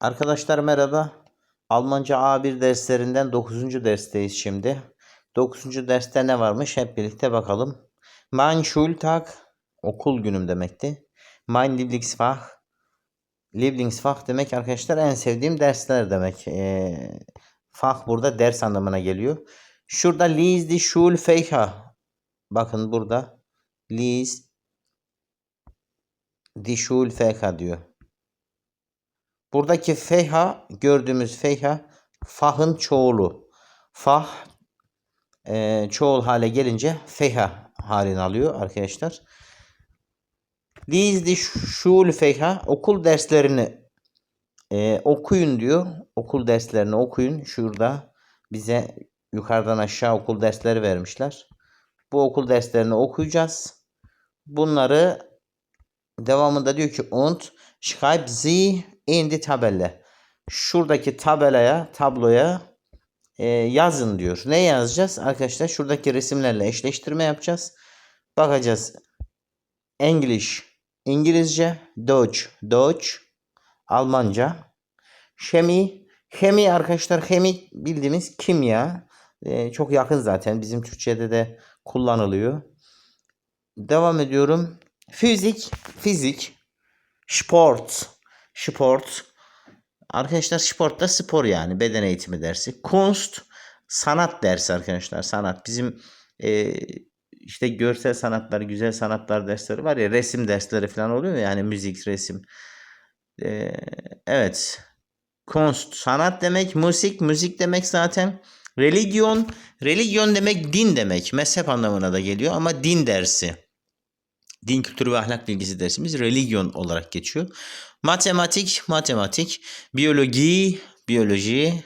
Arkadaşlar merhaba. Almanca A1 derslerinden 9. dersteyiz şimdi. 9. derste ne varmış hep birlikte bakalım. Mein Schultag okul günüm demekti. Mein Lieblingsfach Lieblingsfach demek arkadaşlar en sevdiğim dersler demek. Ee, fach burada ders anlamına geliyor. Şurada lies die Schulfächer. Bakın burada lies die Schulfächer diyor. Buradaki feha gördüğümüz feha fahın çoğulu. Fah e, çoğul hale gelince feha halini alıyor arkadaşlar. Dizdi şul feha okul derslerini e, okuyun diyor. Okul derslerini okuyun. Şurada bize yukarıdan aşağı okul dersleri vermişler. Bu okul derslerini okuyacağız. Bunları devamında diyor ki und schreib sie in die Tabelle. Şuradaki tabelaya, tabloya e, yazın diyor. Ne yazacağız? Arkadaşlar şuradaki resimlerle eşleştirme yapacağız. Bakacağız. English, İngilizce, Deutsch, Deutsch, Almanca, Şemi, Şemi arkadaşlar Şemi bildiğimiz kimya. E, çok yakın zaten. Bizim Türkçe'de de kullanılıyor. Devam ediyorum. Fizik, fizik, sport, sport. Arkadaşlar sport da spor yani beden eğitimi dersi. Kunst, sanat dersi arkadaşlar. Sanat bizim e, işte görsel sanatlar, güzel sanatlar dersleri var ya resim dersleri falan oluyor ya yani müzik, resim. E, evet. Kunst, sanat demek, müzik, müzik demek zaten. Religion, religion demek din demek. Mezhep anlamına da geliyor ama din dersi din kültürü ve ahlak bilgisi dersimiz religion olarak geçiyor. Matematik, matematik, biyoloji, biyoloji,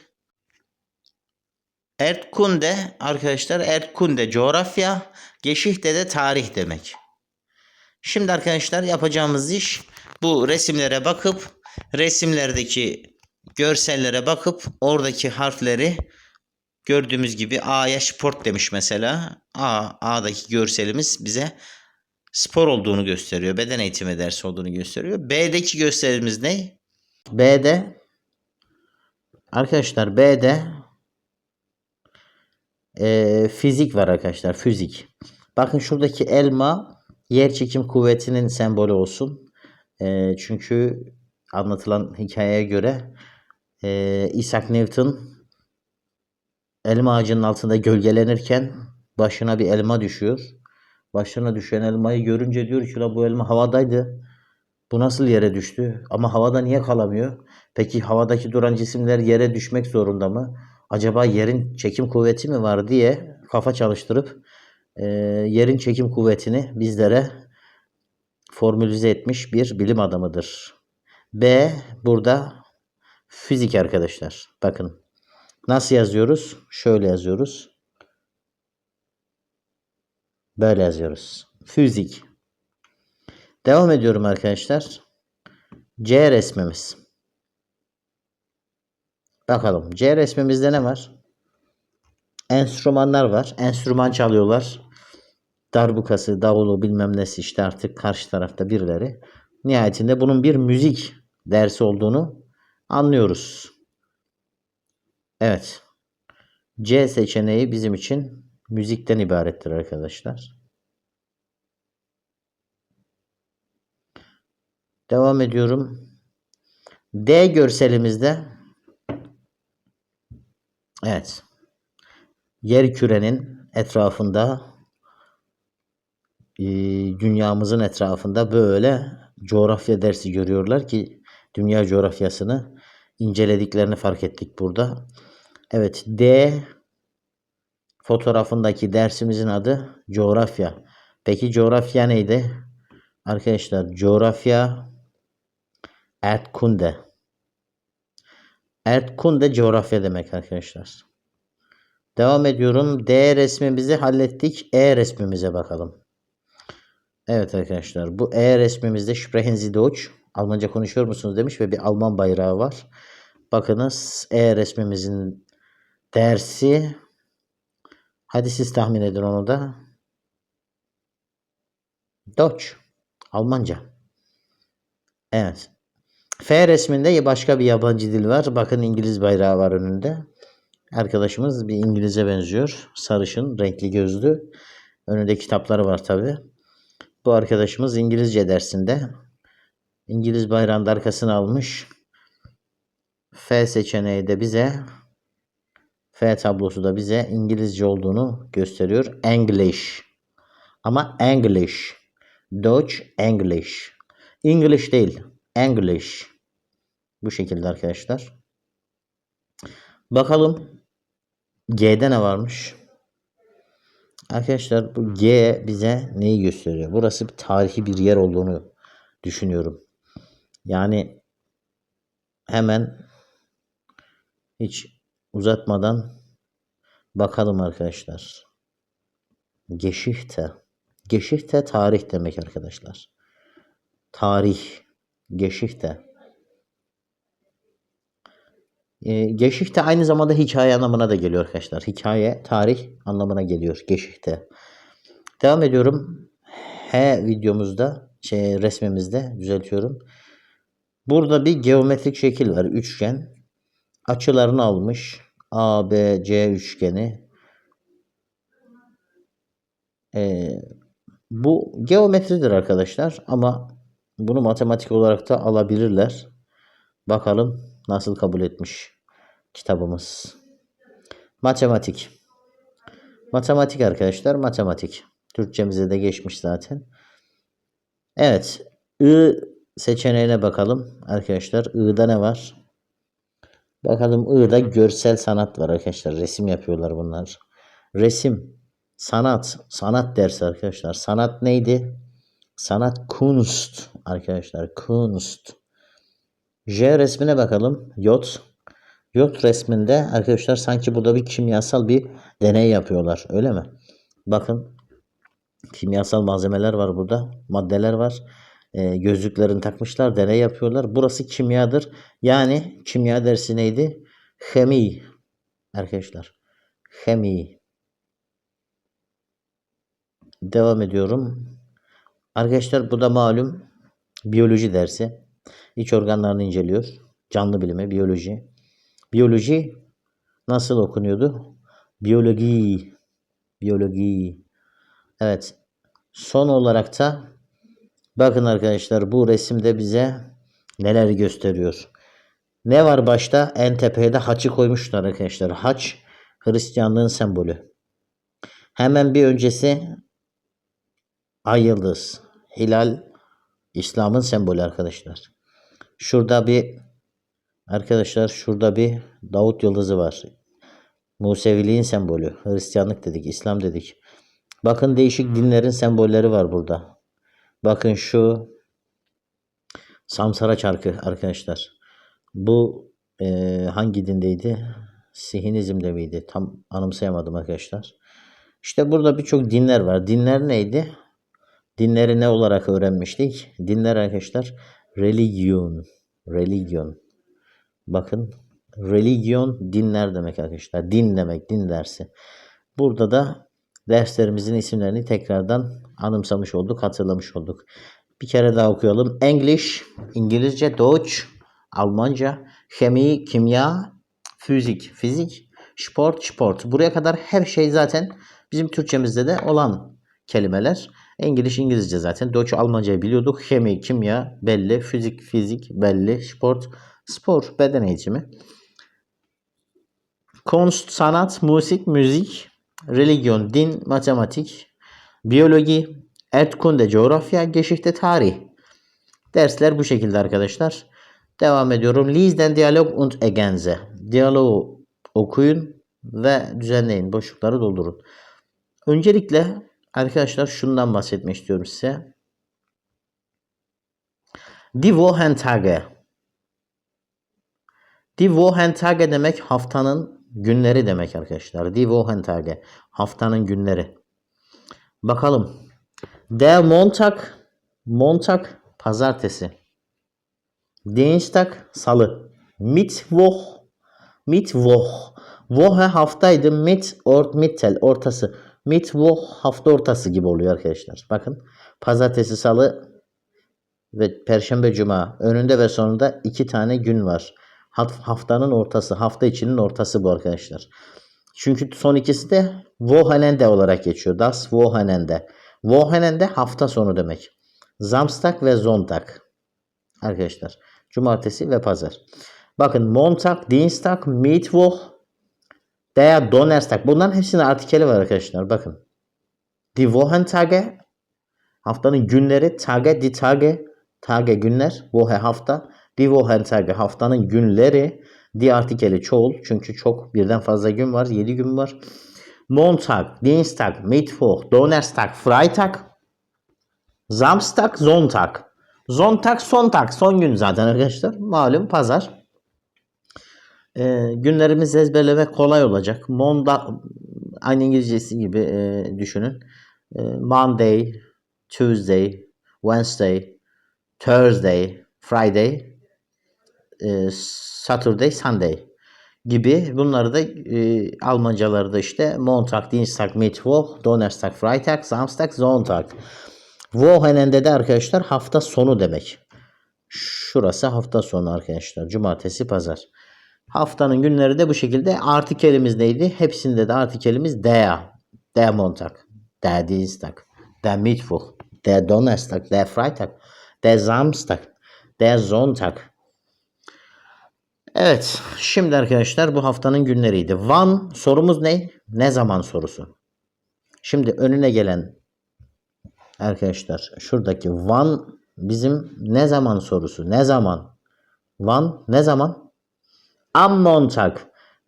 Erdkunde arkadaşlar Erdkunde coğrafya, Geschichte de tarih demek. Şimdi arkadaşlar yapacağımız iş bu resimlere bakıp resimlerdeki görsellere bakıp oradaki harfleri gördüğümüz gibi A'ya sport demiş mesela. A, A'daki görselimiz bize spor olduğunu gösteriyor. Beden eğitimi dersi olduğunu gösteriyor. B'deki gösterimiz ne? B'de arkadaşlar B'de e, fizik var arkadaşlar. Fizik. Bakın şuradaki elma yer çekim kuvvetinin sembolü olsun. E, çünkü anlatılan hikayeye göre e, Isaac Newton elma ağacının altında gölgelenirken başına bir elma düşüyor. Başına düşen elmayı görünce diyor ki bu elma havadaydı. Bu nasıl yere düştü? Ama havada niye kalamıyor? Peki havadaki duran cisimler yere düşmek zorunda mı? Acaba yerin çekim kuvveti mi var diye kafa çalıştırıp e, yerin çekim kuvvetini bizlere formülize etmiş bir bilim adamıdır. B burada fizik arkadaşlar. Bakın nasıl yazıyoruz? Şöyle yazıyoruz. Böyle yazıyoruz. Fizik. Devam ediyorum arkadaşlar. C resmimiz. Bakalım C resmimizde ne var? Enstrümanlar var. Enstrüman çalıyorlar. Darbukası, davulu bilmem nesi işte artık karşı tarafta birileri. Nihayetinde bunun bir müzik dersi olduğunu anlıyoruz. Evet. C seçeneği bizim için müzikten ibarettir arkadaşlar. Devam ediyorum. D görselimizde evet yer kürenin etrafında e, dünyamızın etrafında böyle coğrafya dersi görüyorlar ki dünya coğrafyasını incelediklerini fark ettik burada. Evet D fotoğrafındaki dersimizin adı coğrafya. Peki coğrafya neydi? Arkadaşlar coğrafya Erdkunde. Erdkunde coğrafya demek arkadaşlar. Devam ediyorum. D resmimizi hallettik. E resmimize bakalım. Evet arkadaşlar bu E resmimizde Sprechen Sie Deutsch. Almanca konuşuyor musunuz demiş ve bir Alman bayrağı var. Bakınız E resmimizin dersi Hadi siz tahmin edin onu da. Deutsch. Almanca. Evet. F resminde başka bir yabancı dil var. Bakın İngiliz bayrağı var önünde. Arkadaşımız bir İngiliz'e benziyor. Sarışın, renkli gözlü. Önünde kitapları var tabi. Bu arkadaşımız İngilizce dersinde. İngiliz bayrağının arkasını almış. F seçeneği de bize Tablosu da bize İngilizce olduğunu gösteriyor. English. Ama English. Deutsch, English. English değil. English. Bu şekilde arkadaşlar. Bakalım G'de ne varmış? Arkadaşlar bu G bize neyi gösteriyor? Burası bir tarihi bir yer olduğunu düşünüyorum. Yani hemen hiç uzatmadan bakalım arkadaşlar. Geschichte. Geschichte tarih demek arkadaşlar. Tarih. Geschichte. Ee, Geschichte aynı zamanda hikaye anlamına da geliyor arkadaşlar. Hikaye, tarih anlamına geliyor. Geschichte. Devam ediyorum. H videomuzda, şey, resmimizde düzeltiyorum. Burada bir geometrik şekil var. Üçgen. Açılarını almış. A, B, C üçgeni. Ee, bu geometridir arkadaşlar. Ama bunu matematik olarak da alabilirler. Bakalım nasıl kabul etmiş kitabımız. Matematik. Matematik arkadaşlar matematik. Türkçemize de geçmiş zaten. Evet. I seçeneğine bakalım arkadaşlar. I'da ne var? Bakalım I'da görsel sanat var arkadaşlar. Resim yapıyorlar bunlar. Resim, sanat, sanat dersi arkadaşlar. Sanat neydi? Sanat Kunst arkadaşlar. Kunst. J resmine bakalım. Yot. Yot resminde arkadaşlar sanki burada bir kimyasal bir deney yapıyorlar. Öyle mi? Bakın. Kimyasal malzemeler var burada. Maddeler var. E, gözlüklerini takmışlar. Deney yapıyorlar. Burası kimyadır. Yani kimya dersi neydi? Hemi. Arkadaşlar. Hemi. Devam ediyorum. Arkadaşlar bu da malum biyoloji dersi. İç organlarını inceliyor. Canlı bilimi, biyoloji. Biyoloji nasıl okunuyordu? Biyoloji. Biyoloji. Evet. Son olarak da bakın arkadaşlar bu resimde bize neler gösteriyor. Ne var başta? En tepede haçı koymuşlar arkadaşlar. Haç Hristiyanlığın sembolü. Hemen bir öncesi ay yıldız. Hilal İslam'ın sembolü arkadaşlar. Şurada bir arkadaşlar şurada bir Davut yıldızı var. Museviliğin sembolü. Hristiyanlık dedik, İslam dedik. Bakın değişik dinlerin sembolleri var burada. Bakın şu Samsara çarkı arkadaşlar. Bu e, hangi dindeydi? Sihinizmde miydi? Tam anımsayamadım arkadaşlar. İşte burada birçok dinler var. Dinler neydi? Dinleri ne olarak öğrenmiştik? Dinler arkadaşlar religion. Religion. Bakın religion dinler demek arkadaşlar. Din demek, din dersi. Burada da derslerimizin isimlerini tekrardan anımsamış olduk, hatırlamış olduk. Bir kere daha okuyalım. English, İngilizce, Deutsch, Almanca, Chemie, Kimya, Fizik, Fizik, Sport, Sport. Buraya kadar her şey zaten bizim Türkçemizde de olan kelimeler. İngiliz, İngilizce zaten. Deutsch, Almancayı biliyorduk. Chemie, Kimya belli. Fizik, Fizik belli. Sport, Spor, beden eğitimi. Kunst, sanat, müzik, müzik, religion, din, matematik, biyoloji, Erdkunde, coğrafya, Geschichte, tarih. Dersler bu şekilde arkadaşlar. Devam ediyorum. Lesen Dialog und Ergänze. Diyaloğu okuyun ve düzenleyin. Boşlukları doldurun. Öncelikle arkadaşlar şundan bahsetmek istiyorum size. Die Wochentage. Die Wochentage demek haftanın günleri demek arkadaşlar. Die Wochentage. Haftanın günleri. Bakalım. Der Montag. Montag pazartesi. Dienstag salı. Mittwoch. Mittwoch. Woche haftaydı. Mit or mittel ortası. Mittwoch hafta ortası gibi oluyor arkadaşlar. Bakın. Pazartesi salı ve Perşembe Cuma önünde ve sonunda iki tane gün var. Haf- Haftanın ortası, hafta içinin ortası bu arkadaşlar. Çünkü son ikisi de Wochenende olarak geçiyor. Das Wochenende. Wochenende hafta sonu demek. Samstag ve Sonntag. Arkadaşlar. Cumartesi ve pazar. Bakın Montag, Dienstag, Mittwoch, der Donnerstag. Bunların hepsinin artikeli var arkadaşlar. Bakın. Die Wochentage haftanın günleri. Tage, die Tage. Tage günler. Woche hafta. Die Wochentage haftanın günleri. Die artikeli çoğul. Çünkü çok birden fazla gün var. 7 gün var. Montag, Dienstag, Mittwoch, Donnerstag, Freitag, Samstag, Sonntag. Sonntag, Sonntag. Son gün zaten arkadaşlar. Malum pazar. Ee, günlerimizi ezberlemek kolay olacak. Monda aynı İngilizcesi gibi e, düşünün. E, Monday, Tuesday, Wednesday, Thursday, Friday, e, Saturday, Sunday gibi bunları da e, Almancaları da işte Montag, Dienstag, Mittwoch, Donnerstag, Freitag, Samstag, Sonntag. Wochenende de arkadaşlar hafta sonu demek. Şurası hafta sonu arkadaşlar. Cumartesi, pazar. Haftanın günleri de bu şekilde. Artikelimiz neydi? Hepsinde de artikelimiz der. Der Montag, der Dienstag, der Mittwoch, der Donnerstag, der Freitag, der Samstag, der Sonntag. Evet, şimdi arkadaşlar bu haftanın günleriydi. Wann sorumuz ne? Ne zaman sorusu. Şimdi önüne gelen arkadaşlar şuradaki Wann bizim ne zaman sorusu. Ne zaman? Wann ne zaman? Am Montag.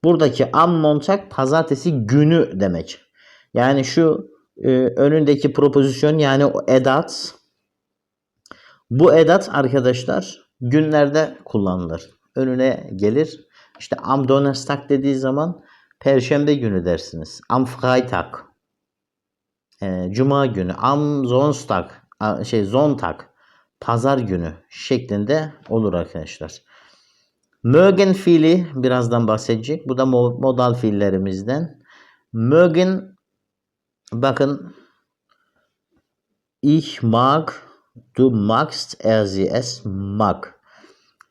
Buradaki am Montag pazartesi günü demek. Yani şu e, önündeki propozisyon yani o edat bu edat arkadaşlar günlerde kullanılır. Önüne gelir. İşte am Donnerstag dediği zaman perşembe günü dersiniz. Am Freitag. e, Cuma günü. Am Sonstag. a- şey Sonntag. Pazar günü şeklinde olur arkadaşlar. Mögen fiili birazdan bahsedecek. Bu da mo- modal fiillerimizden. Mögen bakın ich mag, du magst, er sie es mag.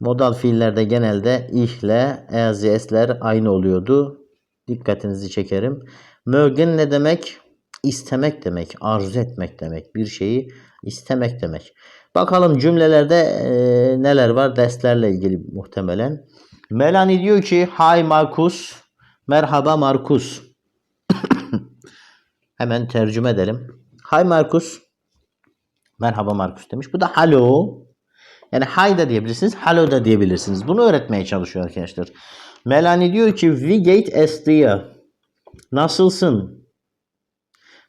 Modal fiillerde genelde ich ile er sie es'ler aynı oluyordu. Dikkatinizi çekerim. Mögen ne demek? İstemek demek, arzu etmek demek. Bir şeyi istemek demek. Bakalım cümlelerde e, neler var derslerle ilgili muhtemelen. Melanie diyor ki Hi Markus. Merhaba Markus. Hemen tercüme edelim. Hi Markus. Merhaba Markus demiş. Bu da hello. Yani hi da diyebilirsiniz, hello da diyebilirsiniz. Bunu öğretmeye çalışıyor arkadaşlar. Melanie diyor ki Wie geht es dir? Nasılsın?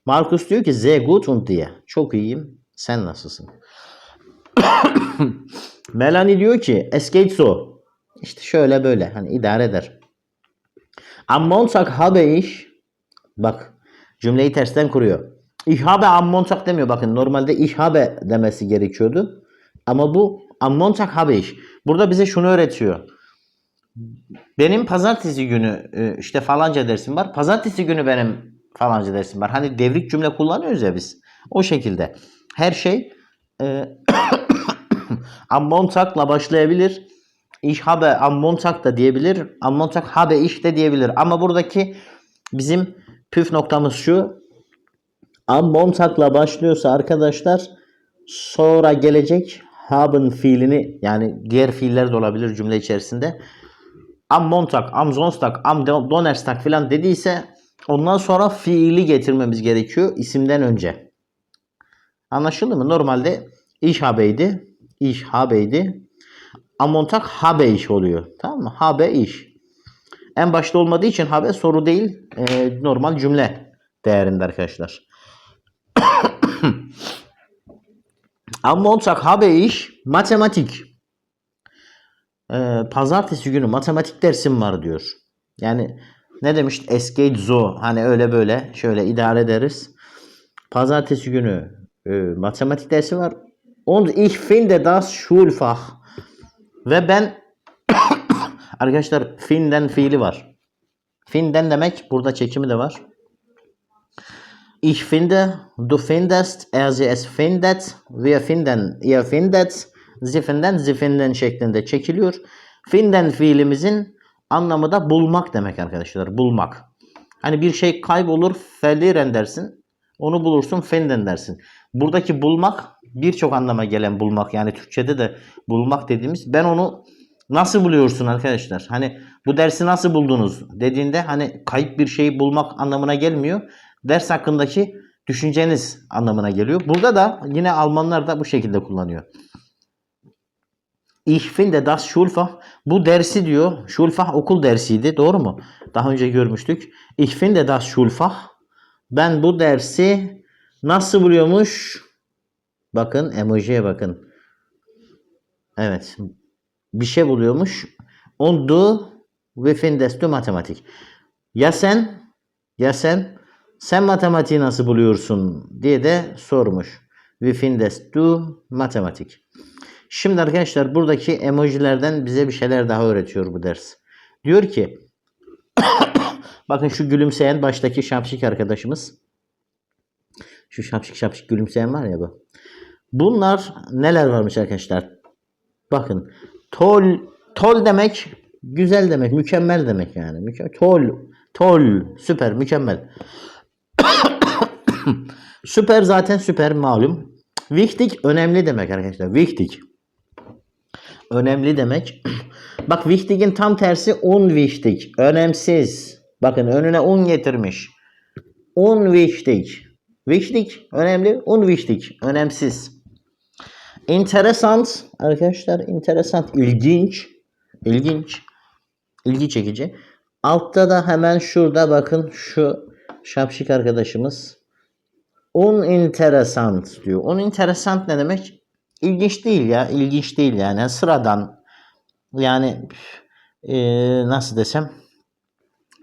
Markus diyor ki sehr gut und dir. Çok iyiyim. Sen nasılsın? Melanie diyor ki es geht so. İşte şöyle böyle hani idare eder. Am Montag habe ich bak cümleyi tersten kuruyor. Ich habe am Montag demiyor. Bakın normalde ich habe demesi gerekiyordu. Ama bu am Montag habe ich. Burada bize şunu öğretiyor. Benim pazartesi günü e, işte falanca dersim var. Pazartesi günü benim falanca dersim var. Hani devrik cümle kullanıyoruz ya biz. O şekilde. Her şey e, am Montag'la başlayabilir. Ich habe am Montag da diyebilir. Am Montag habe ich de diyebilir. Ama buradaki bizim püf noktamız şu. Am Montag'la başlıyorsa arkadaşlar sonra gelecek haben fiilini yani diğer fiiller de olabilir cümle içerisinde. Am Montag, am Sonstag, am Don- Donnerstag falan dediyse ondan sonra fiili getirmemiz gerekiyor isimden önce. Anlaşıldı mı? Normalde ich habe'ydi. Ich habe'ydi. Am Montag habe ich oluyor. Tamam mı? Habe ich. En başta olmadığı için habe soru değil e, normal cümle değerinde arkadaşlar. Am Montag habe ich matematik. Ee, pazartesi günü matematik dersim var diyor. Yani ne demiş? Es geht so. Hani öyle böyle şöyle idare ederiz. Pazartesi günü e, matematik dersi var. Und ich finde das Schulfach. Ve ben arkadaşlar finden fiili var. Finden demek burada çekimi de var. Ich finde, du findest, er sie es findet, wir finden, ihr findet, zifinden zifinden şeklinde çekiliyor. Finden fiilimizin anlamı da bulmak demek arkadaşlar. Bulmak. Hani bir şey kaybolur feliren dersin. Onu bulursun finden dersin. Buradaki bulmak birçok anlama gelen bulmak. Yani Türkçe'de de bulmak dediğimiz. Ben onu nasıl buluyorsun arkadaşlar? Hani bu dersi nasıl buldunuz dediğinde hani kayıp bir şeyi bulmak anlamına gelmiyor. Ders hakkındaki düşünceniz anlamına geliyor. Burada da yine Almanlar da bu şekilde kullanıyor. Ich finde das Schulfach bu dersi diyor. Schulfach okul dersiydi. Doğru mu? Daha önce görmüştük. Ich finde das Schulfach ben bu dersi nasıl buluyormuş? Bakın emojiye bakın. Evet. Bir şey buluyormuş. Und du wie findest du matematik? Ya sen ya sen sen matematiği nasıl buluyorsun diye de sormuş. Wie findest du matematik? Şimdi arkadaşlar buradaki emojilerden bize bir şeyler daha öğretiyor bu ders. Diyor ki bakın şu gülümseyen baştaki şapşik arkadaşımız. Şu şapşik şapşik gülümseyen var ya bu. Bunlar neler varmış arkadaşlar? Bakın tol tol demek güzel demek, mükemmel demek yani. Müke- Tol tol süper mükemmel. Süper zaten süper malum. Wichtig önemli demek arkadaşlar. Wichtig. Önemli demek. Bak wichtig'in tam tersi unwichtig. Önemsiz. Bakın önüne un getirmiş. Unwichtig. Wichtig önemli. Unwichtig önemsiz. Interesant arkadaşlar. Interesant. ilginç. İlginç. İlgi çekici. Altta da hemen şurada bakın şu şapşik arkadaşımız. Uninteresant diyor. Uninteresant ne demek? İlginç değil ya. İlginç değil yani. Sıradan. Yani eee, nasıl desem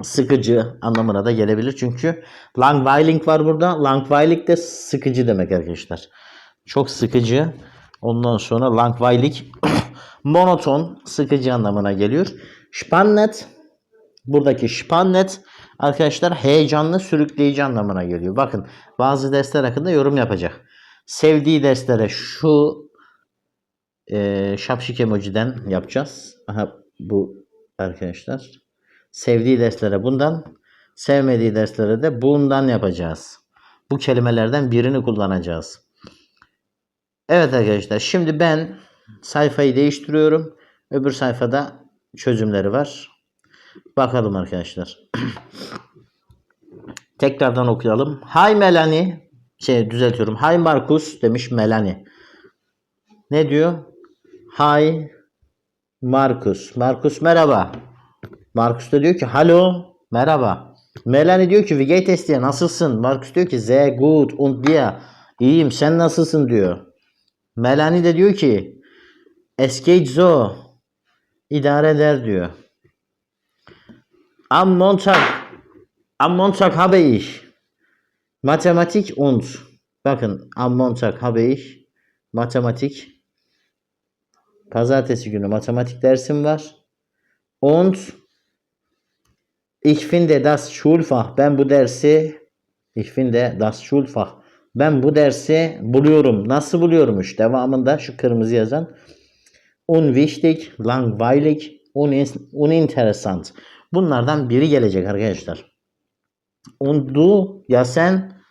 sıkıcı anlamına da gelebilir. Çünkü langweiling var burada. Langweilig de sıkıcı demek arkadaşlar. Çok sıkıcı. Ondan sonra langweilig monoton, sıkıcı anlamına geliyor. Spannend buradaki spannend arkadaşlar heyecanlı, sürükleyici anlamına geliyor. Bakın bazı dersler hakkında yorum yapacak. Sevdiği derslere şu e, şapşik emojiden yapacağız. Aha bu arkadaşlar. Sevdiği derslere bundan, sevmediği derslere de bundan yapacağız. Bu kelimelerden birini kullanacağız. Evet arkadaşlar şimdi ben sayfayı değiştiriyorum. Öbür sayfada çözümleri var. Bakalım arkadaşlar. Tekrardan okuyalım. Hi Melanie. Şey düzeltiyorum. Hi Markus demiş Melanie. Ne diyor? Hi Markus. Markus merhaba. Markus da diyor ki hallo merhaba. Melanie diyor ki wie geht es dir? Nasılsın? Markus diyor ki sehr gut und dir? İyiyim sen nasılsın diyor. Melanie de diyor ki es geht so. İdare eder diyor. Am Montag Am Montag habe ich Mathematik und bakın am Montag habe ich matematik pazartesi günü matematik dersim var. Und ich finde das Schulfach ben bu dersi ich finde das Schulfach ben bu dersi buluyorum. Nasıl buluyormuş? Devamında şu kırmızı yazan unwichtig, langweilig, unin- uninteressant. Bunlardan biri gelecek arkadaşlar. Und du ya sen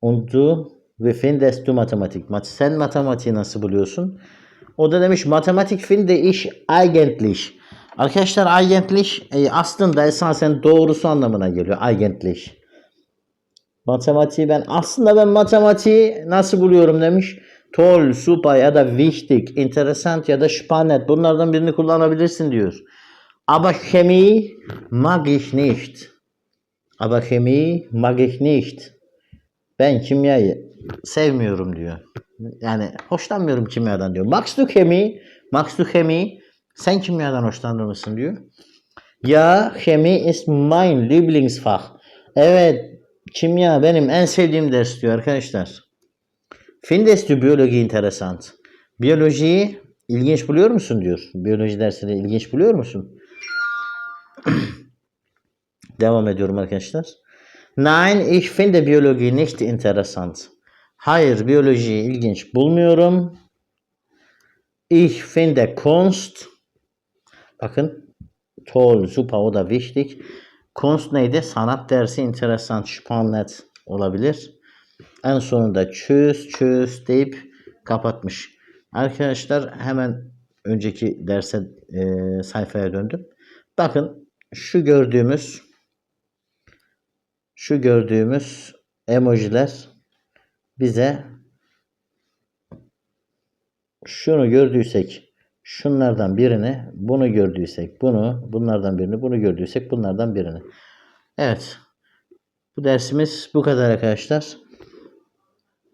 und du wie findest du Mathematik? Mat sen matematiği nasıl buluyorsun? O da demiş matematik finde ich eigentlich. Arkadaşlar eigentlich e, aslında esasen doğrusu anlamına geliyor. Eigentlich. Matematiği ben aslında ben matematiği nasıl buluyorum demiş. Toll, super ya da wichtig, interessant ya da spannend bunlardan birini kullanabilirsin diyor. Aber Chemie mag ich nicht. Aber Chemie mag ich nicht. Ben kimyayı sevmiyorum diyor. Yani hoşlanmıyorum kimyadan diyor. Magst du Chemie? Magst du Chemie? Sen kimyadan hoşlanır mısın diyor. Ya Chemie ist mein Lieblingsfach. Evet kimya benim en sevdiğim ders diyor arkadaşlar. Findest du biyoloji interessant? Biyolojiyi ilginç buluyor musun diyor. Biyoloji dersini ilginç buluyor musun? Devam ediyorum arkadaşlar. Nein, ich finde Biologie nicht interessant. Hayır biyolojiyi ilginç bulmuyorum. Ich finde Kunst. Bakın toll, super o da wichtig. Kunst neydi? Sanat dersi interessant, spannend olabilir. En sonunda çöz çöz deyip kapatmış. Arkadaşlar hemen önceki derse e, sayfaya döndüm. Bakın şu gördüğümüz şu gördüğümüz emojiler bize şunu gördüysek şunlardan birini, bunu gördüysek bunu, bunlardan birini, bunu gördüysek bunlardan birini. Evet. Bu dersimiz bu kadar arkadaşlar.